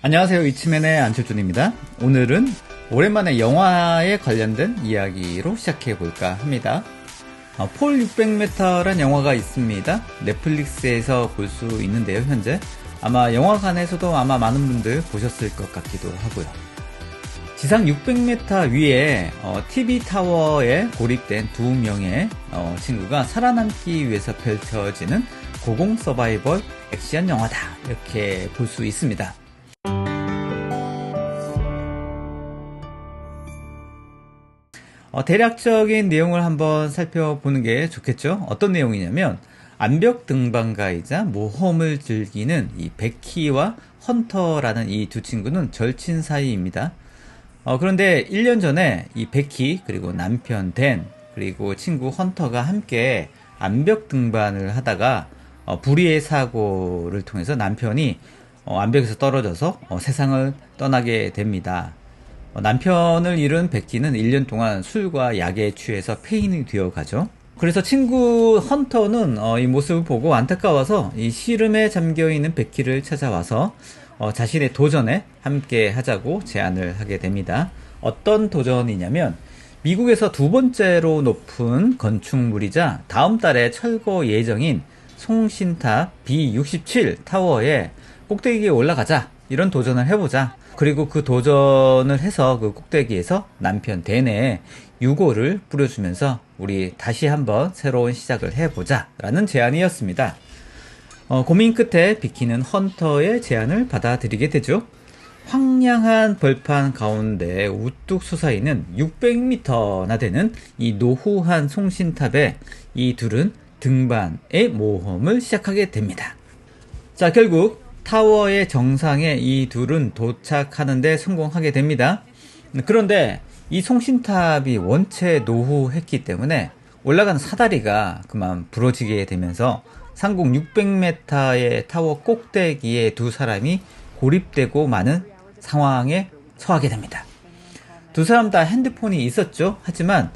안녕하세요. 이치맨의 안철준입니다. 오늘은 오랜만에 영화에 관련된 이야기로 시작해 볼까 합니다. 어, 폴 600m란 영화가 있습니다. 넷플릭스에서 볼 수 있는데요, 현재. 아마 영화관에서도 아마 많은 분들 보셨을 것 같기도 하고요. 지상 600m 위에 어, TV 타워에 고립된 두 명의 어, 친구가 살아남기 위해서 펼쳐지는 고공 서바이벌 액션 영화다. 이렇게 볼 수 있습니다. 어, 대략적인 내용을 한번 살펴보는 게 좋겠죠. 어떤 내용이냐면 암벽 등반가이자 모험을 즐기는 이 베키와 헌터라는 이 두 친구는 절친 사이입니다. 어, 그런데 1년 전에 이 베키 그리고 남편 댄 그리고 친구 헌터가 함께 암벽 등반을 하다가 어, 불의의 사고를 통해서 남편이 어, 암벽에서 떨어져서 어, 세상을 떠나게 됩니다. 어, 남편을 잃은 베키는 1년 동안 술과 약에 취해서 폐인이 되어 가죠. 그래서 친구 헌터는 어, 이 모습을 보고 안타까워서 이 시름에 잠겨 있는 베키를 찾아와서 어, 자신의 도전에 함께 하자고 제안을 하게 됩니다. 어떤 도전이냐면 미국에서 두 번째로 높은 건축물이자 다음 달에 철거 예정인 송신탑 B67 타워에 꼭대기에 올라가자 이런 도전을 해보자. 그리고 그 도전을 해서 그 꼭대기에서 남편 대내에 유고를 뿌려주면서 우리 다시 한번 새로운 시작을 해보자 라는 제안이었습니다. 어, 고민 끝에 비키는 헌터의 제안을 받아들이게 되죠. 황량한 벌판 가운데 우뚝 솟아있는 600m나 되는 이 노후한 송신탑에 이 둘은 등반의 모험을 시작하게 됩니다. 자, 결국 타워의 정상에 이 둘은 도착하는데 성공하게 됩니다. 그런데 이 송신탑이 원체 노후했기 때문에 올라간 사다리가 그만 부러지게 되면서 상공 600m의 타워 꼭대기에 두 사람이 고립되고 마는 상황에 처하게 됩니다. 두 사람 다 핸드폰이 있었죠. 하지만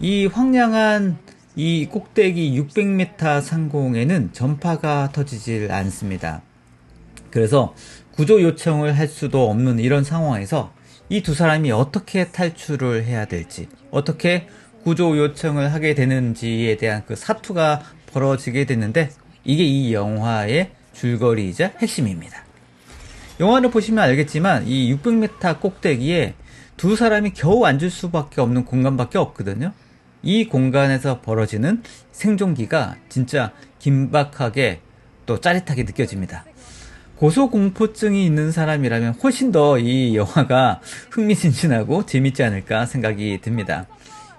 이 황량한 이 꼭대기 600m 상공에는 전파가 터지질 않습니다. 그래서 구조 요청을 할 수도 없는 이런 상황에서 이 두 사람이 어떻게 탈출을 해야 될지, 어떻게 구조 요청을 하게 되는지에 대한 그 사투가 벌어지게 됐는데 이게 이 영화의 줄거리이자 핵심입니다. 영화를 보시면 알겠지만 이 600m 꼭대기에 두 사람이 겨우 앉을 수밖에 없는 공간밖에 없거든요. 이 공간에서 벌어지는 생존기가 진짜 긴박하게 또 짜릿하게 느껴집니다. 고소공포증이 있는 사람이라면 훨씬 더 이 영화가 흥미진진하고 재밌지 않을까 생각이 듭니다.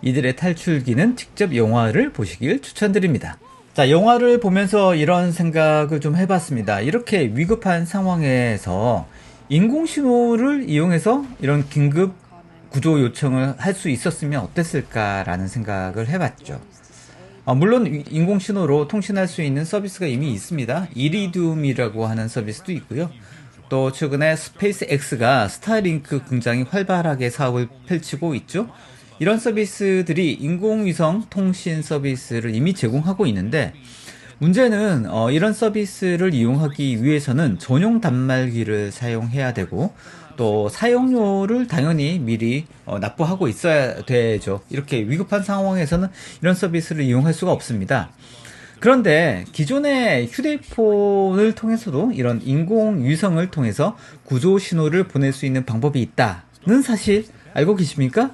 이들의 탈출기는 직접 영화를 보시길 추천드립니다. 자, 영화를 보면서 이런 생각을 좀 해봤습니다. 이렇게 위급한 상황에서 인공신호를 이용해서 이런 긴급 구조 요청을 할 수 있었으면 어땠을까라는 생각을 해봤죠. 어, 물론 인공신호로 통신할 수 있는 서비스가 이미 있습니다. 이리듐이라고 하는 서비스도 있고요. 또 최근에 스페이스 X가 스타링크 굉장히 활발하게 사업을 펼치고 있죠. 이런 서비스들이 인공위성 통신 서비스를 이미 제공하고 있는데 문제는 어, 이런 서비스를 이용하기 위해서는 전용 단말기를 사용해야 되고 또 사용료를 당연히 미리 어, 납부하고 있어야 되죠. 이렇게 위급한 상황에서는 이런 서비스를 이용할 수가 없습니다. 그런데 기존의 휴대폰을 통해서도 이런 인공위성을 통해서 구조 신호를 보낼 수 있는 방법이 있다는 사실 알고 계십니까?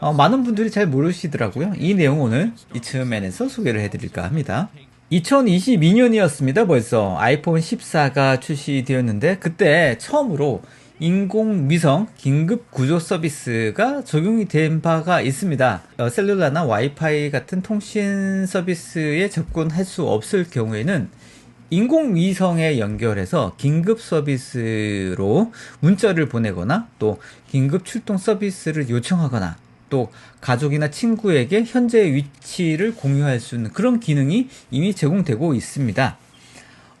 어, 많은 분들이 잘 모르시더라고요. 이 내용 오늘 이츠맨에서 소개를 해드릴까 합니다. 2022년이었습니다. 벌써 아이폰 14가 출시되었는데 그때 처음으로 인공위성 긴급 구조 서비스가 적용이 된 바가 있습니다. 어, 셀룰라나 와이파이 같은 통신 서비스에 접근할 수 없을 경우에는 인공위성에 연결해서 긴급 서비스로 문자를 보내거나 또 긴급 출동 서비스를 요청하거나 또 가족이나 친구에게 현재 위치를 공유할 수 있는 그런 기능이 이미 제공되고 있습니다.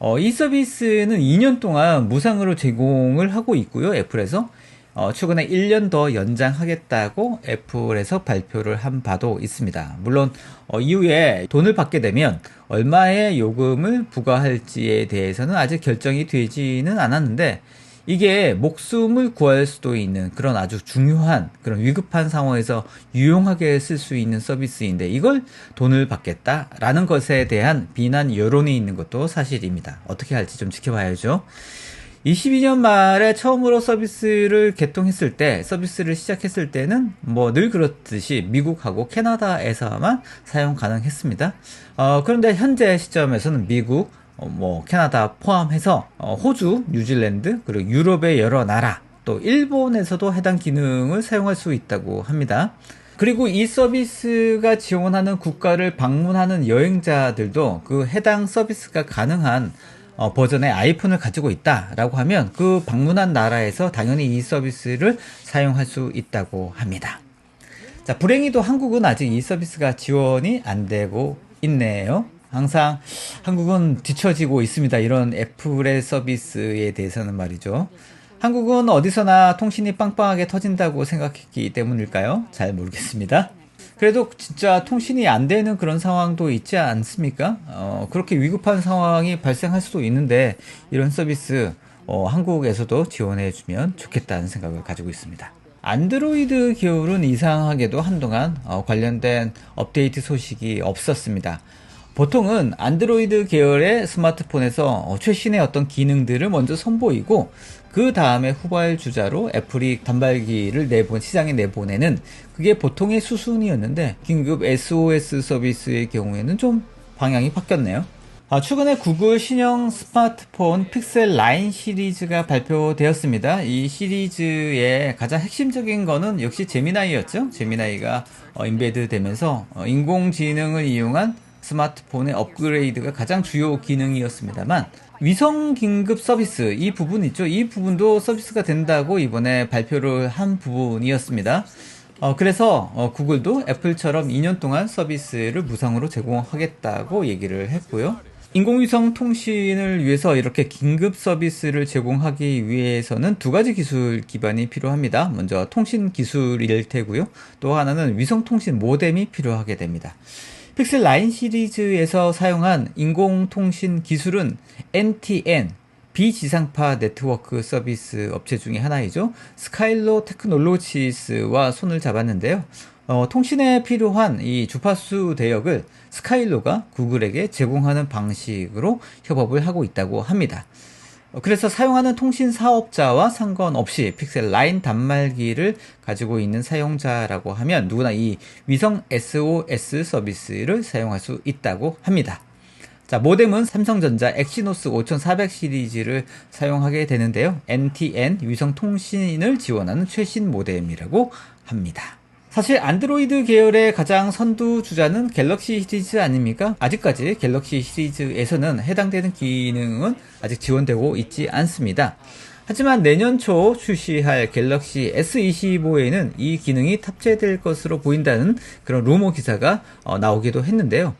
어, 이 서비스는 2년 동안 무상으로 제공을 하고 있고요. 애플에서 어, 최근에 1년 더 연장하겠다고 애플에서 발표를 한 바도 있습니다. 물론 어, 이후에 돈을 받게 되면 얼마의 요금을 부과할지에 대해서는 아직 결정이 되지는 않았는데 이게 목숨을 구할 수도 있는 그런 아주 중요한 그런 위급한 상황에서 유용하게 쓸 수 있는 서비스인데 이걸 돈을 받겠다라는 것에 대한 비난 여론이 있는 것도 사실입니다. 어떻게 할지 좀 지켜봐야죠. 22년 말에 처음으로 서비스를 개통했을 때, 서비스를 시작했을 때는 뭐 늘 그렇듯이 미국하고 캐나다에서만 사용 가능했습니다. 어, 그런데 현재 시점에서는 미국, 어, 뭐 캐나다 포함해서 어, 호주, 뉴질랜드 그리고 유럽의 여러 나라 또 일본에서도 해당 기능을 사용할 수 있다고 합니다. 그리고 이 서비스가 지원하는 국가를 방문하는 여행자들도 그 해당 서비스가 가능한 어, 버전의 아이폰을 가지고 있다라고 하면 그 방문한 나라에서 당연히 이 서비스를 사용할 수 있다고 합니다. 자, 불행히도 한국은 아직 이 서비스가 지원이 안 되고 있네요. 항상 한국은 뒤처지고 있습니다. 이런 애플의 서비스에 대해서는 말이죠. 한국은 어디서나 통신이 빵빵하게 터진다고 생각했기 때문일까요? 잘 모르겠습니다. 그래도 진짜 통신이 안 되는 그런 상황도 있지 않습니까? 어, 그렇게 위급한 상황이 발생할 수도 있는데 이런 서비스 어, 한국에서도 지원해 주면 좋겠다는 생각을 가지고 있습니다. 안드로이드 계열은 이상하게도 한동안 어, 관련된 업데이트 소식이 없었습니다. 보통은 안드로이드 계열의 스마트폰에서 어, 최신의 어떤 기능들을 먼저 선보이고 그 다음에 후발 주자로 애플이 단발기를 내본 시장에 내보내는 그게 보통의 수순이었는데 긴급 SOS 서비스의 경우에는 좀 방향이 바뀌었네요. 아, 최근에 구글 신형 스마트폰 픽셀 9 시리즈가 발표되었습니다. 이 시리즈의 가장 핵심적인 거는 역시 제미나이였죠. 제미나이가 어, 인베드 되면서 어, 인공지능을 이용한 스마트폰의 업그레이드가 가장 주요 기능이었습니다만 위성 긴급 서비스 이 부분 있죠. 이 부분도 서비스가 된다고 이번에 발표를 한 부분이었습니다. 어, 그래서 어, 구글도 애플처럼 2년 동안 서비스를 무상으로 제공하겠다고 얘기를 했고요. 인공위성 통신을 위해서 이렇게 긴급 서비스를 제공하기 위해서는 두 가지 기술 기반이 필요합니다. 먼저 통신 기술일 테고요. 또 하나는 위성 통신 모뎀이 필요하게 됩니다. 픽셀 9 시리즈에서 사용한 인공통신 기술은 NTN, 비지상파 네트워크 서비스 업체 중에 하나이죠. 스카일로 테크놀로지스와 손을 잡았는데요. 어, 통신에 필요한 이 주파수 대역을 스카일로가 구글에게 제공하는 방식으로 협업을 하고 있다고 합니다. 그래서 사용하는 통신 사업자와 상관없이 픽셀 9 단말기를 가지고 있는 사용자라고 하면 누구나 이 위성 SOS 서비스를 사용할 수 있다고 합니다. 자, 모뎀은 삼성전자 엑시노스 5400 시리즈를 사용하게 되는데요. NTN 위성 통신을 지원하는 최신 모뎀이라고 합니다. 사실 안드로이드 계열의 가장 선두 주자는 갤럭시 시리즈 아닙니까? 아직까지 갤럭시 시리즈에서는 해당되는 기능은 아직 지원되고 있지 않습니다. 하지만 내년 초 출시할 갤럭시 S25에는 이 기능이 탑재될 것으로 보인다는 그런 루머 기사가 어, 나오기도 했는데요.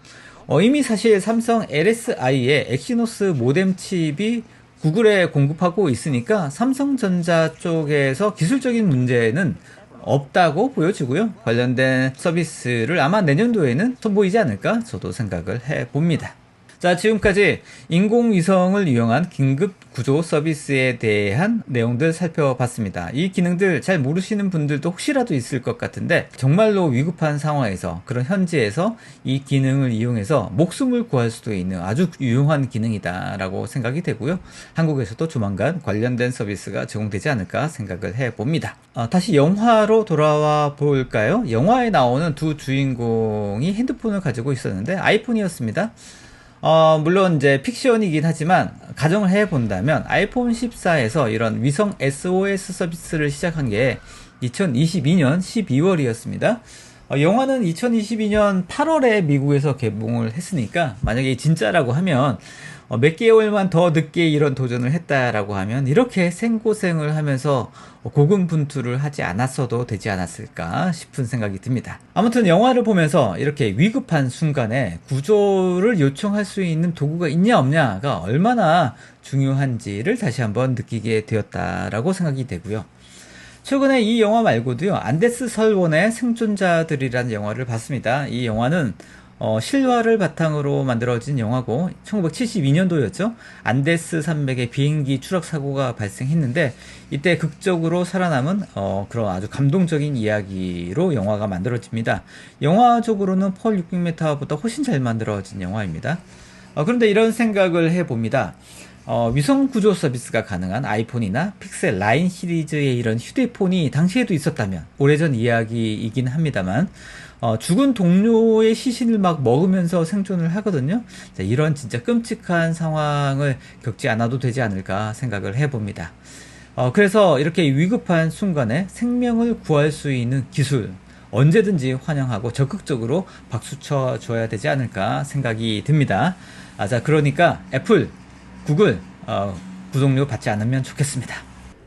어, 이미 사실 삼성 LSI의 엑시노스 모뎀 칩이 구글에 공급하고 있으니까 삼성전자 쪽에서 기술적인 문제는 없다고 보여지고요. 관련된 서비스를 아마 내년도에는 선보이지 않을까 저도 생각을 해 봅니다. 자, 지금까지 인공위성을 이용한 긴급 구조 서비스에 대한 내용들 살펴봤습니다. 이 기능들 잘 모르시는 분들도 혹시라도 있을 것 같은데 정말로 위급한 상황에서 그런 현지에서 이 기능을 이용해서 목숨을 구할 수도 있는 아주 유용한 기능이다라고 생각이 되고요. 한국에서도 조만간 관련된 서비스가 제공되지 않을까 생각을 해 봅니다. 아, 다시 영화로 돌아와 볼까요? 영화에 나오는 두 주인공이 핸드폰을 가지고 있었는데 아이폰이었습니다. 어, 물론 이제 픽션이긴 하지만 가정을 해 본다면 아이폰 14에서 이런 위성 SOS 서비스를 시작한 게 2022년 12월이었습니다. 어, 영화는 2022년 8월에 미국에서 개봉을 했으니까 만약에 진짜라고 하면 어, 몇 개월만 더 늦게 이런 도전을 했다라고 하면 이렇게 생고생을 하면서 고군분투를 하지 않았어도 되지 않았을까 싶은 생각이 듭니다. 아무튼 영화를 보면서 이렇게 위급한 순간에 구조를 요청할 수 있는 도구가 있냐 없냐가 얼마나 중요한지를 다시 한번 느끼게 되었다라고 생각이 되고요. 최근에 이 영화 말고도요, 안데스 설원의 생존자들이라는 영화를 봤습니다. 이 영화는 어, 실화를 바탕으로 만들어진 영화고 1972년도였죠. 안데스 산맥에 비행기 추락 사고가 발생했는데 이때 극적으로 살아남은 어, 그런 아주 감동적인 이야기로 영화가 만들어집니다. 영화적으로는 펄 600m보다 훨씬 잘 만들어진 영화입니다. 어, 그런데 이런 생각을 해봅니다. 어, 위성 구조 서비스가 가능한 아이폰이나 픽셀 라인 시리즈의 이런 휴대폰이 당시에도 있었다면 오래전 이야기이긴 합니다만 어, 죽은 동료의 시신을 막 먹으면서 생존을 하거든요. 자, 이런 진짜 끔찍한 상황을 겪지 않아도 되지 않을까 생각을 해봅니다. 어, 그래서 이렇게 위급한 순간에 생명을 구할 수 있는 기술 언제든지 환영하고 적극적으로 박수 쳐 줘야 되지 않을까 생각이 듭니다. 아, 자, 그러니까 애플, 구글, 어, 구독료 받지 않으면 좋겠습니다.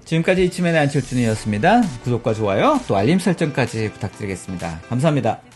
지금까지 이치맨의 안철준이었습니다. 구독과 좋아요, 또 알림 설정까지 부탁드리겠습니다. 감사합니다.